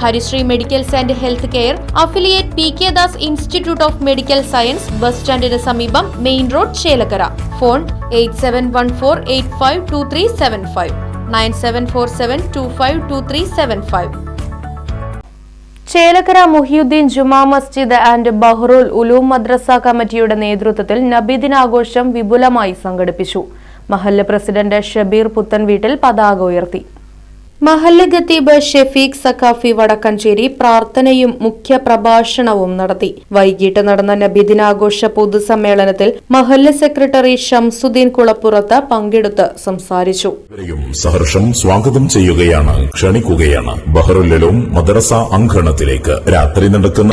Harisree medicals and health care affiliate P K Das institute of medical science bus സ്റ്റാൻഡിന് സമീപം main road Chelakkara. Phone eight seven one four eight five two three seven five. Nine seven four seven two five two three seven five. Chelakkara Muhiyuddin Juma Masjid and Bahrul Uloom Madrasa കമ്മിറ്റിയുടെ നേതൃത്വത്തിൽ നബിദിനാഘോഷം വിപുലമായി സംഘടിപ്പിച്ചു. മഹല്ല് president Shabeer പുത്തൻവീട്ടിൽ പതാക ഉയർത്തി. മഹല്ല് ഖത്തീബ് ഷെഫീഖ് സഖാഫി വടക്കഞ്ചേരി പ്രാർത്ഥനയും മുഖ്യ പ്രഭാഷണവും നടത്തി. വൈകിട്ട് നടന്ന നബിദിനാഘോഷ പൊതുസമ്മേളനത്തിൽ മഹല്ല സെക്രട്ടറി ഷംസുദ്ദീൻ കുളപ്പുറത്ത് പങ്കെടുത്ത് സംസാരിച്ചു. സഹർഷം സ്വാഗതം ചെയ്യുകയാണ് ക്ഷണിക്കുകയാണ്. ബഹറുല്ലലും മദ്രസ അങ്കണത്തിലേക്ക് രാത്രി നടക്കുന്ന